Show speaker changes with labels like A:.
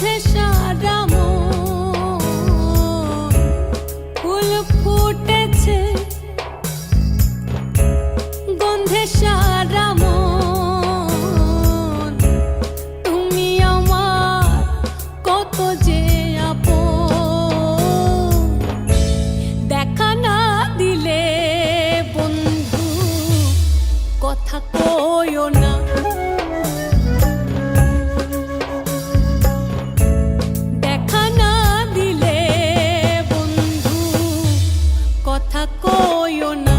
A: বাঁধে সারা ফুল ফুটেছে। গন্ধে সারা তুমি আমার কত যে আপন। কথা কইও না। you know.